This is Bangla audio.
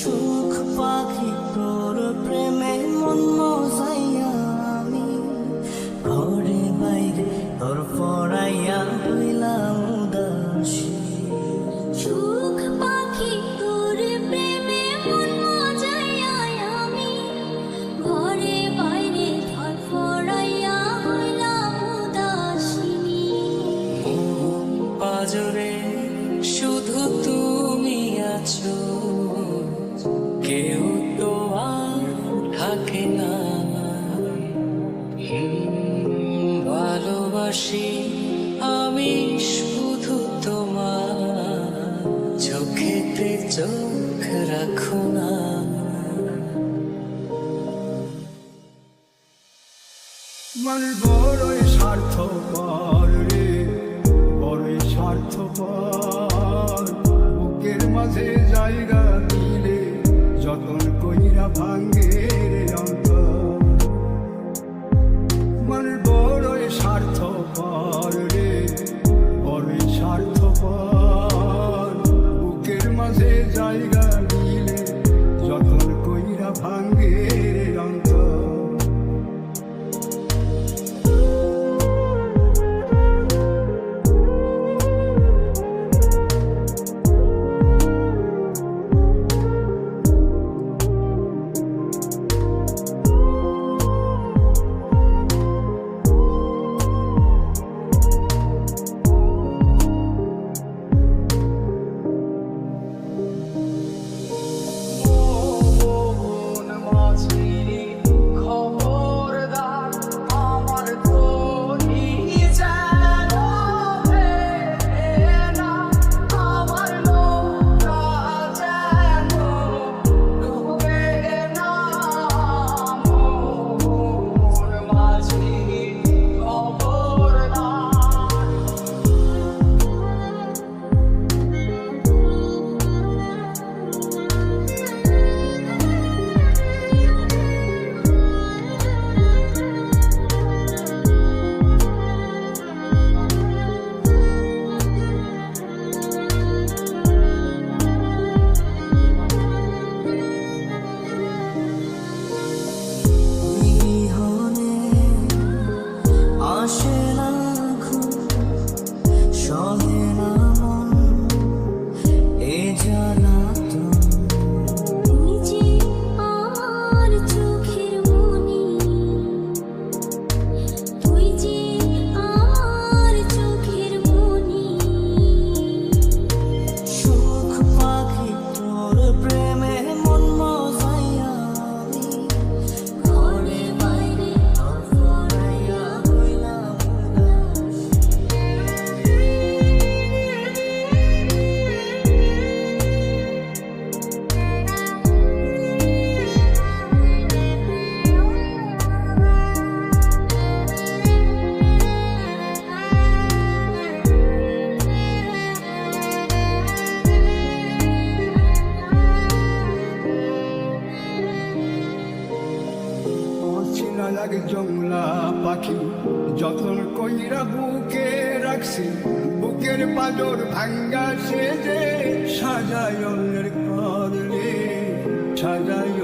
সুখ পাখি তোর প্রেমে মন মজাইয়া আমি। ঘরে বাইরে তোর পড়াইয়া হইলাম উদাসী। সুখ পাখি তোর প্রেমে মন মজাইয়া আমি। ঘরে বাইরে হইলাম উদাসিনী পাজরে শুধু তুমি আছো। আমি শুধু তোমার। চোখেতে চোখ রাখো না। মানে বড়ই স্বার্থপর রে, বড়ই স্বার্থপর। বুকের মাঝে জায়গা দিলে যতন কইরা ভাঙ্গে লাগে জংলা পাখি। যতন কইরা বুকে রাখছি, বুকের পাদর ভাঙ্গা সেজে সাজায় অন্যের কদরে রে।